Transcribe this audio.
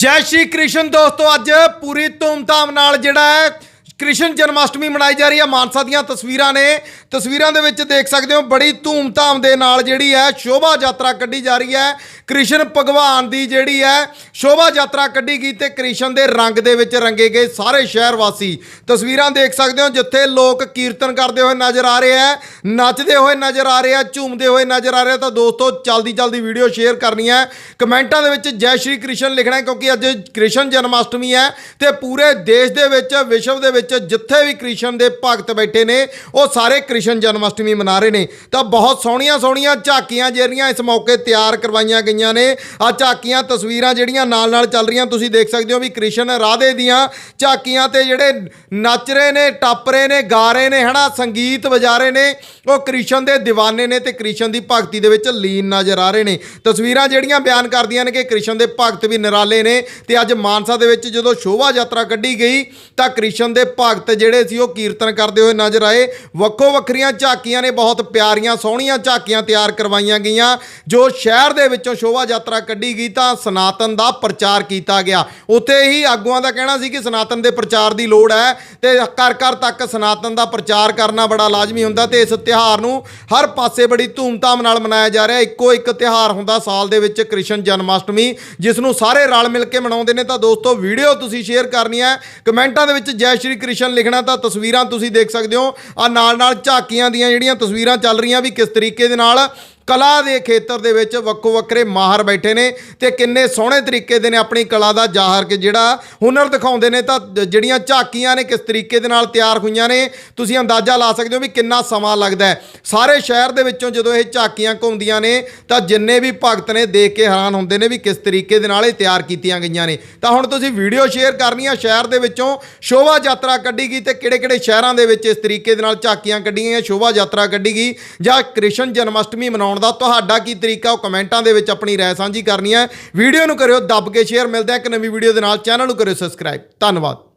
ਜੈ ਸ਼੍ਰੀ ਕ੍ਰਿਸ਼ਨ ਦੋਸਤੋ ਅੱਜ ਪੂਰੀ ਧੂਮਧਾਮ ਨਾਲ ਜਿਹੜਾ ਹੈ ਕ੍ਰਿਸ਼ਨ ਜਨਮਾਸ਼ਟਮੀ ਮਨਾਈ ਜਾ ਰਹੀ ਹੈ। ਮਾਨਸਾ ਦੀਆਂ ਤਸਵੀਰਾਂ ਨੇ। ਤਸਵੀਰਾਂ ਦੇ ਵਿੱਚ ਦੇਖ ਸਕਦੇ ਹੋ, ਬੜੀ ਧੂਮ ਧਾਮ ਦੇ ਨਾਲ ਜਿਹੜੀ ਹੈ ਸ਼ੋਭਾ ਯਾਤਰਾ ਕੱਢੀ ਜਾ ਰਹੀ ਹੈ। ਕ੍ਰਿਸ਼ਨ ਭਗਵਾਨ ਦੀ ਜਿਹੜੀ ਹੈ ਸ਼ੋਭਾ ਯਾਤਰਾ ਕੱਢੀ ਗਈ ਤੇ ਕ੍ਰਿਸ਼ਨ ਦੇ ਰੰਗ ਦੇ ਵਿੱਚ ਰੰਗੇ ਗਏ ਸਾਰੇ ਸ਼ਹਿਰ ਵਾਸੀ। ਤਸਵੀਰਾਂ ਦੇਖ ਸਕਦੇ ਹੋ, ਜਿੱਥੇ ਲੋਕ ਕੀਰਤਨ ਕਰਦੇ ਹੋਏ ਨਜ਼ਰ ਆ ਰਹੇ ਹੈ, ਨੱਚਦੇ ਹੋਏ ਨਜ਼ਰ ਆ ਰਹੇ ਹੈ, ਝੂਮਦੇ ਹੋਏ ਨਜ਼ਰ ਆ ਰਹੇ ਆ ਤਾਂ ਦੋਸਤੋ, ਜਲਦੀ ਜਲਦੀ ਵੀਡੀਓ ਸ਼ੇਅਰ ਕਰਨੀ ਹੈ। ਕਮੈਂਟਾਂ ਦੇ ਵਿੱਚ ਜੈ ਸ਼੍ਰੀ ਕ੍ਰਿਸ਼ਨ ਲਿਖਣਾ ਕਿਉਂਕਿ ਅੱਜ ਕ੍ਰਿਸ਼ਨ ਜਨਮਾਸ਼ਟਮੀ ਹੈ ਤੇ ਪੂਰੇ ਦੇਸ਼ ਦੇ ਵਿੱਚ, ਵਿਸ਼ਵ ਦੇ ਵਿੱਚ ਜਿੱਥੇ ਵੀ ਕ੍ਰਿਸ਼ਨ ਦੇ ਭਗਤ ਬੈਠੇ ਨੇ, ਉਹ ਸਾਰੇ ਕ੍ਰਿਸ਼ਨ ਜਨਮ ਅਸ਼ਟਮੀ ਮਨਾ ਰਹੇ ਨੇ। ਤਾਂ ਬਹੁਤ ਸੋਹਣੀਆਂ ਸੋਹਣੀਆਂ ਝਾਕੀਆਂ ਜਿਹੜੀਆਂ ਇਸ ਮੌਕੇ ਤਿਆਰ ਕਰਵਾਈਆਂ ਗਈਆਂ ਨੇ। ਆ ਝਾਕੀਆਂ, ਤਸਵੀਰਾਂ ਜਿਹੜੀਆਂ ਨਾਲ ਨਾਲ ਚੱਲ ਰਹੀਆਂ, ਤੁਸੀਂ ਦੇਖ ਸਕਦੇ ਹੋ ਵੀ ਕ੍ਰਿਸ਼ਨ ਰਾਧੇ ਦੀਆਂ ਝਾਕੀਆਂ ਤੇ ਜਿਹੜੇ ਨੱਚ ਰਹੇ ਨੇ, ਟੱਪ ਰਹੇ ਨੇ, ਗਾ ਰਹੇ ਨੇ, ਹਨਾ, ਸੰਗੀਤ ਵਜਾ ਰਹੇ ਨੇ, ਉਹ ਕ੍ਰਿਸ਼ਨ ਦੇ دیਵਾਨੇ ਨੇ ਤੇ ਕ੍ਰਿਸ਼ਨ ਦੀ ਭਗਤੀ ਦੇ ਵਿੱਚ ਲੀਨ ਨਜ਼ਰ ਆ ਰਹੇ ਨੇ। ਤਸਵੀਰਾਂ ਜਿਹੜੀਆਂ ਬਿਆਨ ਕਰਦੀਆਂ ਨੇ ਕਿ ਕ੍ਰਿਸ਼ਨ ਦੇ ਭਗਤ ਵੀ ਨਿਰਾਲੇ ਨੇ ਤੇ ਅੱਜ ਮਾਨਸਾ ਦੇ ਵਿੱਚ ਜਦੋਂ ਸ਼ੋਭਾ ਯਾਤਰਾ ਕੱਢੀ ਗਈ, ਤਾਂ ਕ੍ਰਿਸ਼ਨ ਦੇ ਭਗਤ ਜਿਹੜੇ ਸੀ ਉਹ ਕੀਰਤਨ ਕਰਦੇ ਹੋਏ ਨਜ਼ਰ ਆਏ। ਵੱਖੋ ਵੱਖਰੀਆਂ ਝਾਕੀਆਂ ਨੇ ਬਹੁਤ ਪਿਆਰੀਆਂ, ਸੋਹਣੀਆਂ ਝਾਕੀਆਂ ਤਿਆਰ ਕਰਵਾਈਆਂ ਗਈਆਂ। ਜੋ ਸ਼ਹਿਰ ਦੇ ਵਿੱਚੋਂ ਸ਼ੋਭਾ ਯਾਤਰਾ ਕੱਢੀ ਗਈ ਤਾਂ ਸਨਾਤਨ ਦਾ ਪ੍ਰਚਾਰ ਕੀਤਾ ਗਿਆ। ਉੱਥੇ ਹੀ ਆਗੂਆਂ ਦਾ ਕਹਿਣਾ ਸੀ ਕਿ ਸਨਾਤਨ ਦੇ ਪ੍ਰਚਾਰ ਦੀ ਲੋੜ ਹੈ ਤੇ ਘਰ ਘਰ ਤੱਕ ਸਨਾਤਨ ਦਾ ਪ੍ਰਚਾਰ ਕਰਨਾ ਬੜਾ ਲਾਜ਼ਮੀ ਹੁੰਦਾ ਤੇ ਇਸ ਤਿਉਹਾਰ ਨੂੰ ਹਰ ਪਾਸੇ ਬੜੀ ਧੂਮਧਾਮ ਨਾਲ ਮਨਾਇਆ ਜਾ ਰਿਹਾ। ਇੱਕੋ ਇੱਕ ਤਿਉਹਾਰ ਹੁੰਦਾ ਸਾਲ ਦੇ ਵਿੱਚ ਕ੍ਰਿਸ਼ਨ ਜਨਮਾਸ਼ਟਮੀ, ਜਿਸ ਨੂੰ ਸਾਰੇ ਰਲ ਮਿਲ ਕੇ ਮਨਾਉਂਦੇ ਨੇ। ਤਾਂ ਦੋਸਤੋ, ਵੀਡੀਓ ਤੁਸੀਂ ਸ਼ੇਅਰ ਕਰਨੀ ਹੈ। ਕਮੈਂਟਾਂ ਦੇ ਵਿੱਚ ਜੈ ਸ਼੍ਰੀ ਕ੍ਰਿਸ਼ਨ ਲਿਖਣਾ ਤਾਂ ਤਸਵੀਰਾਂ ਤੁਸੀਂ ਦੇਖ ਸਕਦੇ ਹੋ। ਆ ਨਾਲ ਨਾਲ ਝਾਕੀਆਂ ਦੀਆਂ ਜਿਹੜੀਆਂ ਤਸਵੀਰਾਂ ਚੱਲ ਰਹੀਆਂ ਵੀ ਕਿਸ ਤਰੀਕੇ ਦੇ ਨਾਲ ਕਲਾ ਦੇ ਖੇਤਰ ਦੇ ਵਿੱਚ ਵੱਖੋ ਵੱਖਰੇ ਮਾਹਰ ਬੈਠੇ ਨੇ ਤੇ ਕਿੰਨੇ ਸੋਹਣੇ ਤਰੀਕੇ ਦੇ ਨੇ ਆਪਣੀ ਕਲਾ ਦਾ ਜ਼ਾਹਰ ਕਿ ਜਿਹੜਾ ਹੁਨਰ ਦਿਖਾਉਂਦੇ ਨੇ ਤਾਂ ਜਿਹੜੀਆਂ ਝਾਕੀਆਂ ਨੇ ਕਿਸ ਤਰੀਕੇ ਦੇ ਨਾਲ ਤਿਆਰ ਹੋਈਆਂ ਨੇ, ਤੁਸੀਂ ਅੰਦਾਜ਼ਾ ਲਾ ਸਕਦੇ ਹੋ ਵੀ ਕਿੰਨਾ ਸਮਾਂ ਲੱਗਦਾ ਹੈ। ਸਾਰੇ ਸ਼ਹਿਰ ਦੇ ਵਿੱਚੋਂ ਜਦੋਂ ਇਹ ਝਾਕੀਆਂ ਘੁੰਮਦੀਆਂ ਨੇ, ਤਾਂ ਜਿੰਨੇ ਵੀ ਭਗਤ ਨੇ ਦੇਖ ਕੇ ਹੈਰਾਨ ਹੁੰਦੇ ਨੇ ਵੀ ਕਿਸ ਤਰੀਕੇ ਦੇ ਨਾਲ ਇਹ ਤਿਆਰ ਕੀਤੀਆਂ ਗਈਆਂ ਨੇ। ਤਾਂ ਹੁਣ ਤੁਸੀਂ ਵੀਡੀਓ ਸ਼ੇਅਰ ਕਰਨੀ ਆ ਸ਼ਹਿਰ ਦੇ ਵਿੱਚੋਂ ਸ਼ੋਭਾ ਯਾਤਰਾ ਕੱਢੀ ਗਈ ਤੇ ਕਿਹੜੇ-ਕਿਹੜੇ ਸ਼ਹਿਰਾਂ ਦੇ ਵਿੱਚ ਇਸ ਤਰੀਕੇ ਦੇ ਨਾਲ ਝਾਕੀਆਂ ਕੱਢੀਆਂ ਗਈਆਂ ਸ਼ੋਭਾ ਯਾਤਰਾ ਕੱਢੀ ਗਈ ਜਾਂ ਕ੍ਰਿਸ਼ਨ ਜਨਮਾਸ਼ਟਮੀ ਮਨਾਉਣ ਦਾ ਤੁਹਾਡਾ ਕੀ ਤਰੀਕਾ, ਉਹ ਕਮੈਂਟਾਂ ਦੇ ਵਿੱਚ ਆਪਣੀ ਰਾਏ ਸਾਂਝੀ ਕਰਨੀ ਹੈ। ਵੀਡੀਓ ਨੂੰ ਕਰਿਓ, ਦੱਬ ਕੇ ਸ਼ੇਅਰ ਮਿਲਦੇ ਆ ਇੱਕ ਨਵੀਂ ਵੀਡੀਓ ਦੇ ਨਾਲ। ਚੈਨਲ ਨੂੰ ਕਰਿਓ ਸਬਸਕ੍ਰਾਈਬ ਧੰਨਵਾਦ।